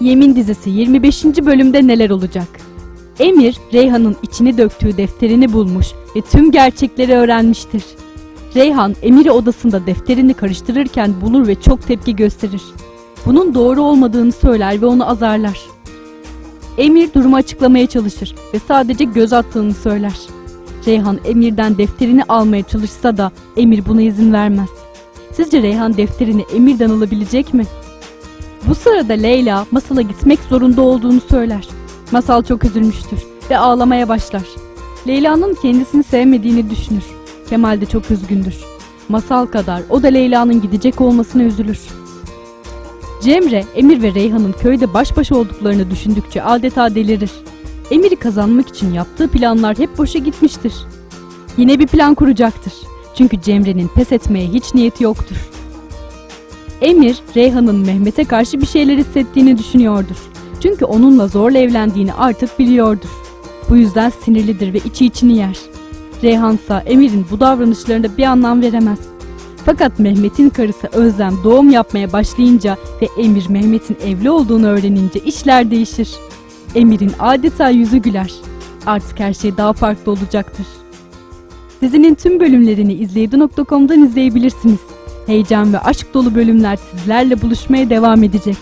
Yemin dizisi 25. bölümde neler olacak? Emir, Reyhan'ın içine döktüğü defterini bulmuş ve tüm gerçekleri öğrenmiştir. Reyhan, Emir'i odasında defterini karıştırırken bulur ve çok tepki gösterir. Bunun doğru olmadığını söyler ve onu azarlar. Emir durumu açıklamaya çalışır ve sadece göz attığını söyler. Reyhan Emir'den defterini almaya çalışsa da Emir buna izin vermez. Sizce Reyhan defterini Emir'den alabilecek mi? Bu sırada Leyla Masal'a gitmek zorunda olduğunu söyler. Masal çok üzülmüştür ve ağlamaya başlar. Leyla'nın kendisini sevmediğini düşünür. Kemal de çok üzgündür. Masal kadar o da Leyla'nın gidecek olmasına üzülür. Cemre, Emir ve Reyhan'ın köyde baş başa olduklarını düşündükçe adeta delirir. Emir'i kazanmak için yaptığı planlar hep boşa gitmiştir. Yine bir plan kuracaktır. Çünkü Cemre'nin pes etmeye hiç niyeti yoktur. Emir, Reyhan'ın Mehmet'e karşı bir şeyler hissettiğini düşünüyordur. Çünkü onunla zorla evlendiğini artık biliyordur. Bu yüzden sinirlidir ve içi içini yer. Reyhan ise Emir'in bu davranışlarına bir anlam veremez. Fakat Mehmet'in karısı Özlem doğum yapmaya başlayınca ve Emir Mehmet'in evli olduğunu öğrenince işler değişir. Emir'in adeta yüzü güler. Artık her şey daha farklı olacaktır. Dizinin tüm bölümlerini izleydi.com'dan izleyebilirsiniz. Heyecan ve aşk dolu bölümler sizlerle buluşmaya devam edecek.